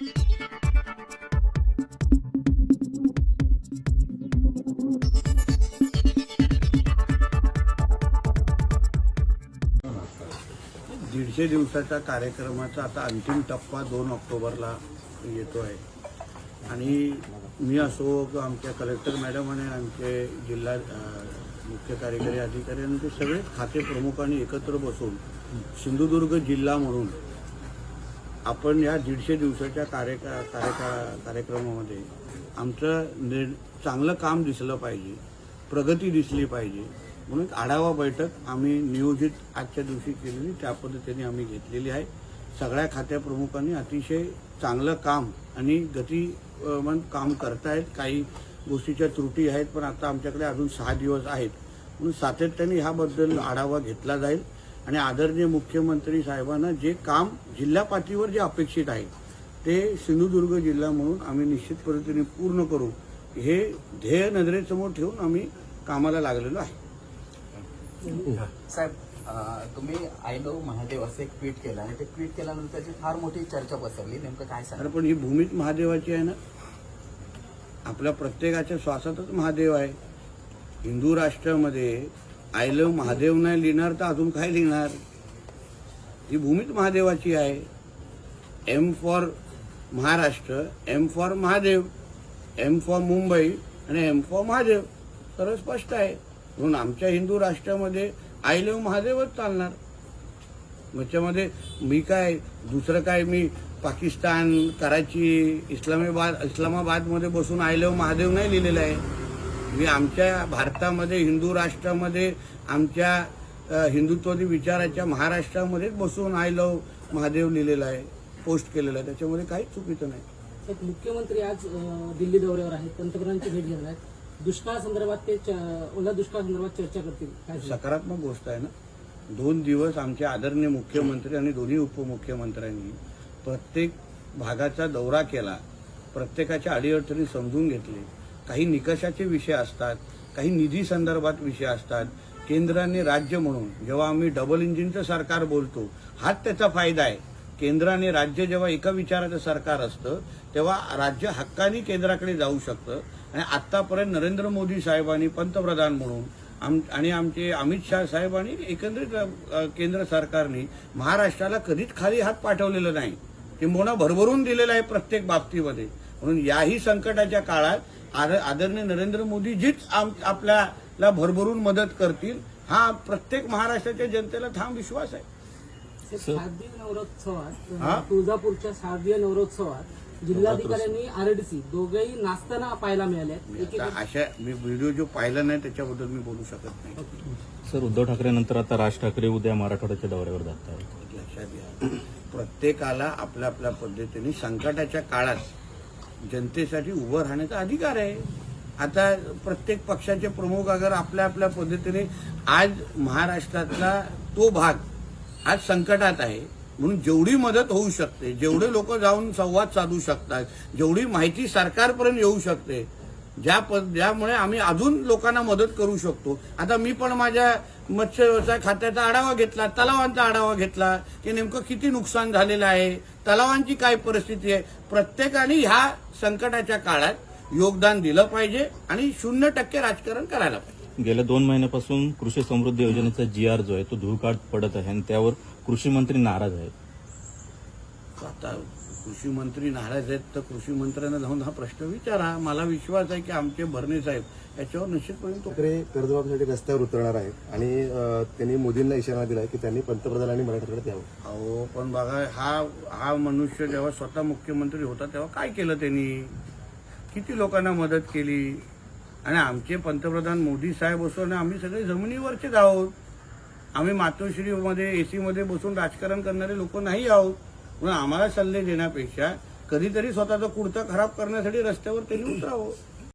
दीडशे दिवसाच्या कार्यक्रमाचा आता अंतिम टप्पा दोन ऑक्टोबरला येतो आहे आणि मी असो किंवा आमच्या कलेक्टर मॅडम आणि आमचे जिल्हा मुख्य कार्यकारी अधिकारी आणि ते सगळे खाते प्रमुखांनी एकत्र बसून सिंधुदुर्ग जिल्हा म्हणून आपण या दीडशे दिवसाच्या कार्यका कार्यका कार्यक्रमामध्ये आमचं निर् चांगलं काम दिसलं पाहिजे प्रगती दिसली पाहिजे. म्हणून आढावा बैठक आम्ही नियोजित आजच्या दिवशी केलेली त्या पद्धतीने आम्ही घेतलेली आहे. सगळ्या खात्याप्रमुखांनी अतिशय चांगलं काम आणि गतिमान काम करतायत. काही गोष्टीच्या त्रुटी आहेत पण आता आमच्याकडे अजून सहा दिवस आहेत. म्हणून सातत्याने ह्याबद्दल आढावा घेतला जाईल. आणि आदरणीय मुख्यमंत्री साहेबांना जे काम जिल्हा पातळीवर जे अपेक्षित आहे ते सिंधुदुर्ग जिल्हा म्हणून आम्ही निश्चित पद्धतीने पूर्ण करू हे ध्येय नजरेसमोर ठेवून आम्ही कामाला लागलेलो आहे. साहेब तुम्ही आय लव्ह महादेव असं एक ट्विट केलं आणि ते ट्विट केल्यानंतर त्याची फार मोठी चर्चा पसरली. नेमकं काय सांगा पण ही भूमीच महादेवाची आहे ना? आपल्या प्रत्येकाच्या श्वासातच महादेव आहे. हिंदू राष्ट्रामध्ये आय लव्ह महादेव नाही लिहिणार तर अजून काय लिहिणार? ही भूमीच महादेवाची आहे. M for Maharashtra M for Mahadev M for Mumbai आणि एम फॉर महादेव. सर्व स्पष्ट आहे. म्हणून आमच्या हिंदू राष्ट्रामध्ये आय लव्ह महादेवच चालणार. त्याच्यामध्ये मी काय दुसरं काय मी पाकिस्तान कराची इस्लामाबाद इस्लामाबादमध्ये बसून आय लव महादेव नाही लिहिलेलं आहे. मी आमच्या भारतामध्ये हिंदू राष्ट्रामध्ये आमच्या हिंदुत्वादी विचाराच्या महाराष्ट्रामध्येच बसून आय लव्ह महादेव लिहिलेलं आहे पोस्ट केलेलं आहे. त्याच्यामध्ये काहीच चुकीचं नाही. मुख्यमंत्री आज दिल्ली दौऱ्यावर आहेत. पंतप्रधानांची भेट घेणार आहेत. दुष्काळासंदर्भात ते च- ओल्या दुष्काळासंदर्भात चर्चा करतील? सकारात्मक गोष्ट आहे ना. दोन दिवस आमचे आदरणीय मुख्यमंत्री आणि दोन्ही उपमुख्यमंत्र्यांनी प्रत्येक भागाचा दौरा केला. प्रत्येकाच्या अडीअडचणी समजून घेतले. काही निकषाचे विषय असतात काही निधी संदर्भात विषय असतात. केंद्राने राज्य म्हणून जेव्हा आम्ही डबल इंजिनचं सरकार बोलतो हाच त्याचा फायदा आहे. केंद्र आणि राज्य जेव्हा एका विचाराचं सरकार असतं तेव्हा राज्य हक्काने केंद्राकडे जाऊ शकतं. आणि आतापर्यंत नरेंद्र मोदी साहेबांनी पंतप्रधान म्हणून आम आणि आमचे अमित शाह साहेबांनी एकंदरीत केंद्र सरकारने महाराष्ट्राला कधीच खाली हात पाठवलेलं नाही. ते भरभरून दिलेला आहे प्रत्येक बाबतीमध्ये. म्हणून याही संकटाच्या काळात आदरणीय नरेंद्र मोदी जीच आम- आपल्याला भरभरून मदत करतील हा प्रत्येक महाराष्ट्राच्या जनतेला ठाम विश्वास आहे. शारदीय नवरोत्सवात हा? अ, तुळजापूरच्या शारदीय नवरोत्सवात जिल्हाधिकाऱ्यांनी आरडीसी दोघेही नाचताना पाहायला मिळाले. अशा मी व्हिडिओ जो पाहिला नाही त्याच्याबद्दल मी बोलू शकत नाही. सर उद्धव ठाकरे नंतर आता राज ठाकरे उद्या मराठवाड्याच्या दौऱ्यावर जात आहेत लक्षात घ्या. प्रत्येकाला आपल्या आपल्या पद्धतीने संकटाच्या काळात जनतेसाठी उभं राहण्याचा अधिकार आहे. आता प्रत्येक पक्षाचे प्रमुख अगर आपल्या आपल्या पद्धतीने आज महाराष्ट्रातला तो भाग आज संकटात आहे. म्हणून जेवढी मदत होऊ शकते जेवढे लोक जाऊन संवाद साधू शकतात जेवढी माहिती सरकारपर्यंत येऊ शकते ज्या पद ज्यामुळे आम्ही अजून लोकांना मदत करू शकतो. आता मी पण माझ्या मत्स्य व्यवसाय खात्याचा आढावा घेतला तलावांचा आढावा घेतला की नेमकं किती नुकसान झालेलं आहे तलावांची काय परिस्थिती आहे? प्रत्येकाने ह्या संकटाच्या काळात योगदान दिलं पाहिजे आणि शून्य टक्के राजकारण करायला पाहिजे. गेल्या दोन महिन्यापासून कृषी समृद्धी योजनेचा जी आर जो आहे तो धुळकाट पडत आहे आणि त्यावर कृषी मंत्री नाराज आहेत. आता कृषी मंत्री नाराज आहेत तर कृषी मंत्र्यांना जाऊन हा प्रश्न विचारा. मला विश्वास आहे की आमचे भरणे साहेब याच्यावर निश्चितपणे तो ठाकरे कर्जमाफीसाठी रस्त्यावर उतरणार आहेत आणि त्यांनी मोदींना इशारा दिला की त्यांनी पंतप्रधानांनी मराठवाड्यात यावं. अहो पण बघा हा हा मनुष्य जेव्हा स्वतः मुख्यमंत्री होता तेव्हा काय केलं त्यांनी? किती लोकांना मदत केली? आणि आमचे पंतप्रधान मोदी साहेब असो आणि आम्ही सगळे जमिनीवरचेच आहोत. आम्ही मातोश्रीमध्ये एसीमध्ये बसून राजकारण करणारे लोक नाही आहोत. म्हणून आम्हाला सल्ले देण्यापेक्षा कधीतरी स्वतःचं कुडता खराब करण्यासाठी रस्त्यावर त्यांनी उतरावं.